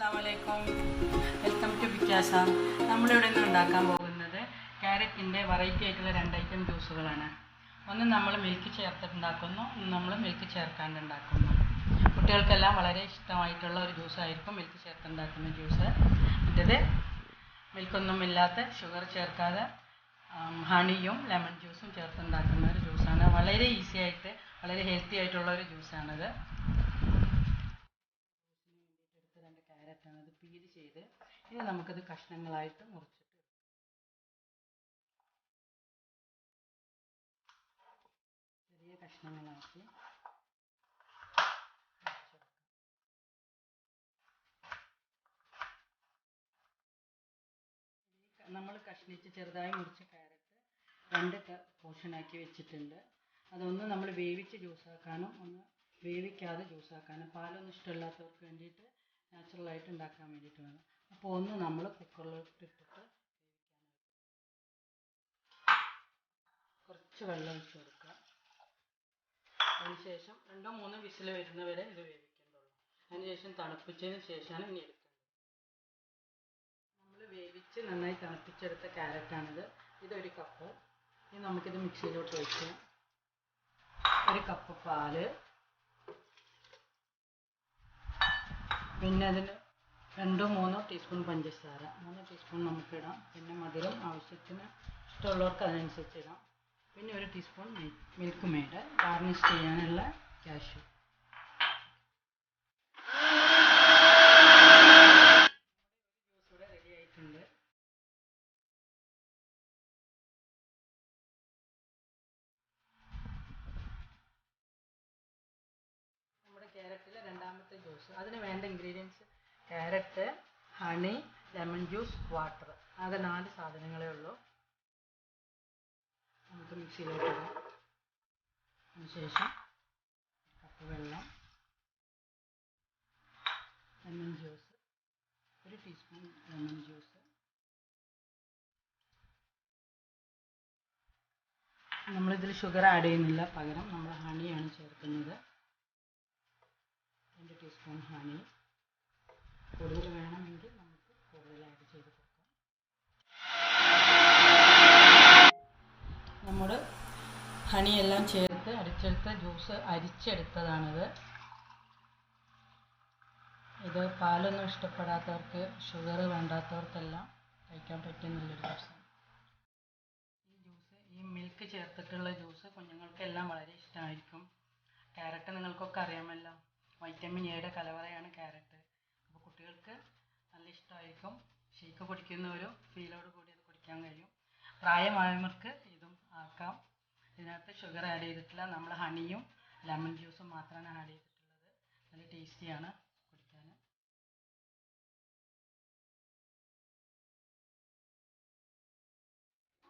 അസ്സാമലൈക്കും welcome to വിക്കാസ നമ്മളിവിടെ നിന്ന് ഉണ്ടാക്കാൻ പോകുന്നത് ക്യാരറ്റിന്റെ വെറൈറ്റി ആയിട്ടുള്ള രണ്ട് ഐറ്റം ജ്യൂസുകളാണ് ഒന്ന് നമ്മൾ മിൽക്ക് ചേർത്തിട്ടുണ്ടാക്കുന്നു നമ്മൾ മിൽക്ക് ചേർക്കാണ്ട് ഉണ്ടാക്കുന്നു കുട്ടികൾക്കെല്ലാം വളരെ ഇഷ്ടമായിട്ടുള്ള ഒരു ജ്യൂസായിരിക്കും മിൽക്ക് ചേർത്തുണ്ടാക്കുന്ന ജ്യൂസ് മറ്റേത് മിൽക്കൊന്നും ഇല്ലാത്ത ഷുഗർ ചേർക്കാതെ ഹണിയും ലെമൺ ജ്യൂസും ചേർത്തുണ്ടാക്കുന്ന ഒരു ജ്യൂസാണ് വളരെ ഈസി ആയിട്ട് വളരെ ഹെൽത്തി ആയിട്ടുള്ള ഒരു ജ്യൂസാണിത് എടുത്ത രണ്ട് ക്യാരറ്റാണ് അത് പീൽ ചെയ്ത് ഇനി നമുക്കത് കഷ്ണങ്ങളായിട്ട് മുറിച്ചിട്ട് ചെറിയ കഷ്ണങ്ങളാക്കി. നമ്മൾ കഷ്ണിച്ച് ചെറുതായി മുറിച്ച ക്യാരറ്റ് രണ്ട് പോർഷനാക്കി വെച്ചിട്ടുണ്ട് അതൊന്ന് നമ്മൾ വേവിച്ച് ജ്യൂസാക്കാനും ഒന്ന് വേവിക്കാതെ ജ്യൂസാക്കാനും പാലൊന്നും ഇഷ്ടമില്ലാത്തവർക്ക് വേണ്ടിയിട്ട് നാച്ചുറലായിട്ട് ഉണ്ടാക്കാൻ വേണ്ടിയിട്ട് വേണം. അപ്പോൾ ഒന്ന് നമ്മൾ കുക്കറിലോട്ട് ഇട്ടിട്ട് കുറച്ച് വെള്ളം ഒഴിച്ച് കൊടുക്കുക. അതിനുശേഷം രണ്ടോ മൂന്നോ വിസിൽ വരുന്നവരെ ഇത് വേവിക്കേണ്ടുള്ളൂ അതിനുശേഷം തണുപ്പിച്ചതിന് ശേഷമാണ് ഇനി എടുക്കേണ്ടത്. നമ്മൾ വേവിച്ച് നന്നായി തണുപ്പിച്ചെടുത്ത ക്യാരറ്റാണിത്. ഇതൊരു കപ്പ്. ഇനി നമുക്കിത് മിക്സിയിലോട്ട് ഒഴിക്കാം. ഒരു കപ്പ് പാൽ. പിന്നെ അതിൽ രണ്ടോ മൂന്നോ ടീസ്പൂൺ പഞ്ചസാര. മൂന്ന് ടീസ്പൂൺ നമുക്കിടാം. പിന്നെ മധുരം ആവശ്യത്തിന് ഇഷ്ടമുള്ളവർക്ക് അതിനനുസരിച്ച് ഇടാം. പിന്നെ ഒരു ടീസ്പൂൺ മിൽക്ക് മെയ്ഡ് ഗാർണിഷ് ചെയ്യാനുള്ള കാഷ്യൂ നമ്മുടെ രണ്ടാമത്തെ ജ്യൂസ് അതിന് വേണ്ട ingredients carrot honey lemon juice water ആകെ നാല് സാധനങ്ങളേ ഉള്ളൂ. നമുക്ക് മിക്സിയിലോട്ട് ഇടാം. അതിനുശേഷം കപ്പ് വെള്ളം ലെമൺ ജ്യൂസ് ഒരു ടീസ്പൂൺ ലെമൺ ജ്യൂസ് നമ്മളിതിൽ ഷുഗർ ആഡ് ചെയ്യുന്നില്ല. പകരം നമ്മൾ ഹണിയാണ് ചേർക്കുന്നത്. രണ്ട് ടീസ്പൂൺ ഹണി കൂടുതൽ വേണമെങ്കിൽ നമുക്ക് കൂടുതൽ ആഡ് ചെയ്ത് കൊടുക്കാം. നമ്മൾ ഹണിയെല്ലാം ചേർത്ത് അടിച്ചെടുത്ത ജ്യൂസ് അരിച്ചെടുത്തതാണിത്. ഇത് പാലൊന്നും ഇഷ്ടപ്പെടാത്തവർക്ക് ഷുഗർ വേണ്ടാത്തവർക്കെല്ലാം കഴിക്കാൻ പറ്റിയ നല്ലൊരു ജ്യൂസാണ് ഈ ജ്യൂസ് ഈ മിൽക്ക് ചേർത്തിട്ടുള്ള ജ്യൂസ് കുഞ്ഞുങ്ങൾക്കെല്ലാം വളരെ ഇഷ്ടമായിരിക്കും വൈറ്റമിൻ എയുടെ കലവറയാണ് ക്യാരറ്റ് അപ്പോൾ കുട്ടികൾക്ക് നല്ല ഇഷ്ടമായിരിക്കും ഷേക്ക് കുടിക്കുന്നവരും ഫീലോട് കൂടി അത് കുടിക്കാൻ കഴിയും. പ്രായമായവർക്ക് ഇതും ആക്കാം. ഇതിനകത്ത് ഷുഗർ ആഡ് ചെയ്തിട്ടില്ല. നമ്മൾ ഹണിയും ലെമൺ ജ്യൂസും മാത്രമാണ് ആഡ് ചെയ്തിട്ടുള്ളത്. നല്ല ടേസ്റ്റിയാണ്